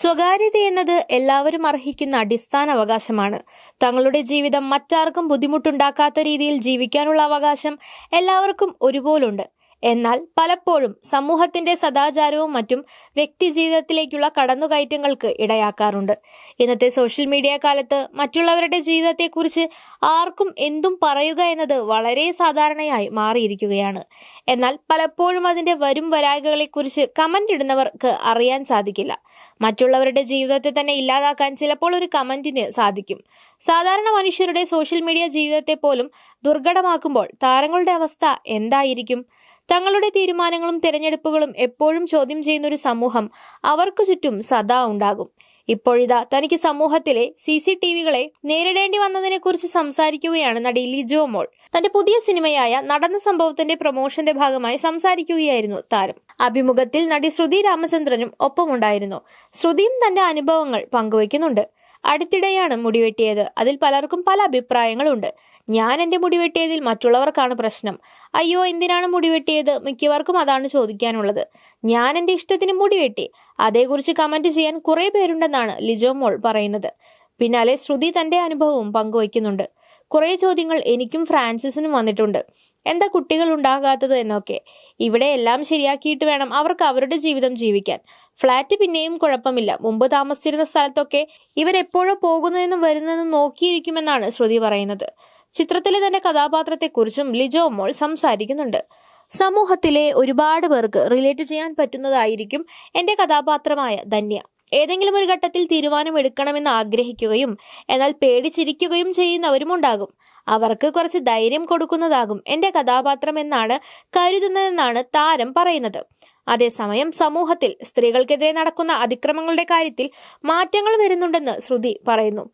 സ്വകാര്യത എന്നത് എല്ലാവരും അർഹിക്കുന്ന അടിസ്ഥാന അവകാശമാണ്. തങ്ങളുടെ ജീവിതം മറ്റാർക്കും ബുദ്ധിമുട്ടുണ്ടാക്കാത്ത രീതിയിൽ ജീവിക്കാനുള്ള അവകാശം എല്ലാവർക്കും ഒരുപോലുണ്ട്. എന്നാൽ പലപ്പോഴും സമൂഹത്തിന്റെ സദാചാരവും മറ്റും വ്യക്തി ജീവിതത്തിലേക്കുള്ള കടന്നുകയറ്റങ്ങൾക്ക് ഇടയാക്കാറുണ്ട്. ഇന്നത്തെ സോഷ്യൽ മീഡിയ കാലത്ത് മറ്റുള്ളവരുടെ ജീവിതത്തെക്കുറിച്ച് ആർക്കും എന്തും പറയുക എന്നത് വളരെ സാധാരണയായി മാറിയിരിക്കുകയാണ്. എന്നാൽ പലപ്പോഴും അതിന്റെ വരും വരായകളെക്കുറിച്ച് കമന്റ് ഇടുന്നവർക്ക് അറിയാൻ സാധിക്കില്ല. മറ്റുള്ളവരുടെ ജീവിതത്തെ തന്നെ ഇല്ലാതാക്കാൻ ചിലപ്പോൾ ഒരു കമന്റിന് സാധിക്കും. സാധാരണ മനുഷ്യരുടെ സോഷ്യൽ മീഡിയ ജീവിതത്തെ പോലും ദുർഘടമാക്കുമ്പോൾ താരങ്ങളുടെ അവസ്ഥ എന്തായിരിക്കും? തങ്ങളുടെ തീരുമാനങ്ങളും തിരഞ്ഞെടുപ്പുകളും എപ്പോഴും ചോദ്യം ചെയ്യുന്ന ഒരു സമൂഹം അവർക്ക് ചുറ്റും സദാ ഉണ്ടാകും. ഇപ്പോഴിതാ തനിക്ക് സമൂഹത്തിലെ സി സി ടി വികളെ നേരിടേണ്ടി വന്നതിനെക്കുറിച്ച് സംസാരിക്കുകയാണ് നടി ലിജോ മോൾ. തന്റെ പുതിയ സിനിമയായ നടന്ന സംഭവത്തിന്റെ പ്രൊമോഷന്റെ ഭാഗമായി സംസാരിക്കുകയായിരുന്നു താരം. അഭിമുഖത്തിൽ നടി ശ്രുതി രാമചന്ദ്രനും ഒപ്പമുണ്ടായിരുന്നു. ശ്രുതിയും തന്റെ അനുഭവങ്ങൾ പങ്കുവയ്ക്കുന്നുണ്ട്. അടുത്തിടെയാണ് മുടിവെട്ടിയത്. അതിൽ പലർക്കും പല അഭിപ്രായങ്ങളുണ്ട്. ഞാൻ എന്റെ മുടിവെട്ടിയതിൽ മറ്റുള്ളവർക്കാണ് പ്രശ്നം. അയ്യോ എന്തിനാണ് മുടിവെട്ടിയത്? മിക്കവർക്കും അതാണ് ചോദിക്കാനുള്ളത്. ഞാൻ എന്റെ ഇഷ്ടത്തിന് മുടിവെട്ടി. അതേക്കുറിച്ച് കമന്റ് ചെയ്യാൻ കുറേ പേരുണ്ടെന്നാണ് ലിജോ മോൾ പറയുന്നത്. പിന്നാലെ ശ്രുതി തന്റെ അനുഭവവും പങ്കുവയ്ക്കുന്നുണ്ട്. കുറെ ചോദ്യങ്ങൾ എനിക്കും ഫ്രാൻസിസിനും വന്നിട്ടുണ്ട്. എന്താ കുട്ടികൾ ഉണ്ടാകാത്തത് എന്നൊക്കെ. ഇവിടെ എല്ലാം ശരിയാക്കിയിട്ട് വേണം അവർക്ക് അവരുടെ ജീവിതം ജീവിക്കാൻ. ഫ്ലാറ്റ് പിന്നെയും കുഴപ്പമില്ല. മുമ്പ് താമസിച്ചിരുന്ന സ്ഥലത്തൊക്കെ ഇവരെപ്പോഴോ പോകുന്നതെന്നും വരുന്നതെന്നും നോക്കിയിരിക്കുമെന്നാണ് ശ്രുതി പറയുന്നത്. ചിത്രത്തിലെ തന്നെ കഥാപാത്രത്തെക്കുറിച്ചും ലിജോ മോൾ സംസാരിക്കുന്നുണ്ട്. സമൂഹത്തിലെ ഒരുപാട് പേർക്ക് റിലേറ്റ് ചെയ്യാൻ പറ്റുന്നതായിരിക്കും എന്റെ കഥാപാത്രമായ ധന്യ. ഏതെങ്കിലും ഒരു ഘട്ടത്തിൽ തീരുമാനം എടുക്കണമെന്ന് ആഗ്രഹിക്കുകയും എന്നാൽ പേടിച്ചിരിക്കുകയും ചെയ്യുന്നവരും ഉണ്ടാകും അവർക്ക് കുറച്ച് ധൈര്യം കൊടുക്കുന്നതാകും എന്റെ കഥാപാത്രം എന്നാണ് കരുതുന്നതെന്നാണ് താരം പറയുന്നത്. അതേസമയം സമൂഹത്തിൽ സ്ത്രീകൾക്കെതിരെ നടക്കുന്ന അതിക്രമങ്ങളുടെ കാര്യത്തിൽ മാറ്റങ്ങൾ വരുന്നുണ്ടെന്ന് ശ്രുതി പറയുന്നു.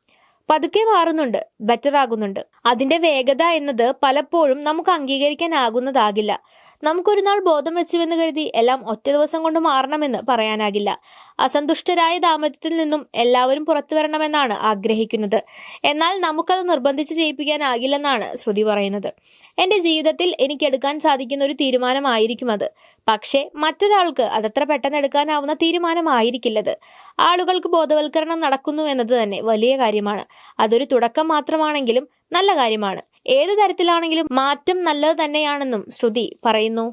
പതുക്കെ മാറുന്നുണ്ട് ബെറ്റർ ആകുന്നുണ്ട്. അതിന്റെ വേഗത എന്നത് പലപ്പോഴും നമുക്ക് അംഗീകരിക്കാനാകുന്നതാകില്ല. നമുക്കൊരു നാൾ ബോധം വെച്ചുവെന്ന് കരുതി എല്ലാം ഒറ്റ ദിവസം കൊണ്ട് മാറണമെന്ന് പറയാനാകില്ല. അസന്തുഷ്ടരായ ദാമ്പത്യത്തിൽ നിന്നും എല്ലാവരും പുറത്തു വരണമെന്നാണ് ആഗ്രഹിക്കുന്നത്. എന്നാൽ നമുക്കത് നിർബന്ധിച്ച് ചെയ്യിപ്പിക്കാനാകില്ലെന്നാണ് ശ്രുതി പറയുന്നത്. എന്റെ ജീവിതത്തിൽ എനിക്ക് എടുക്കാൻ സാധിക്കുന്ന ഒരു തീരുമാനമായിരിക്കും അത്. പക്ഷേ മറ്റൊരാൾക്ക് അതത്ര പെട്ടെന്ന് എടുക്കാനാവുന്ന തീരുമാനമായിരിക്കില്ലത്. ആളുകൾക്ക് ബോധവൽക്കരണം നടക്കുന്നു എന്നത് തന്നെ വലിയ കാര്യമാണ്. അതൊരു തുടക്കം മാത്രമാണെങ്കിലും നല്ല കാര്യമാണ്. ഏത് തരത്തിലാണെങ്കിലും മാറ്റം നല്ലത് തന്നെയാണെന്നും ശ്രുതി പറയുന്നു.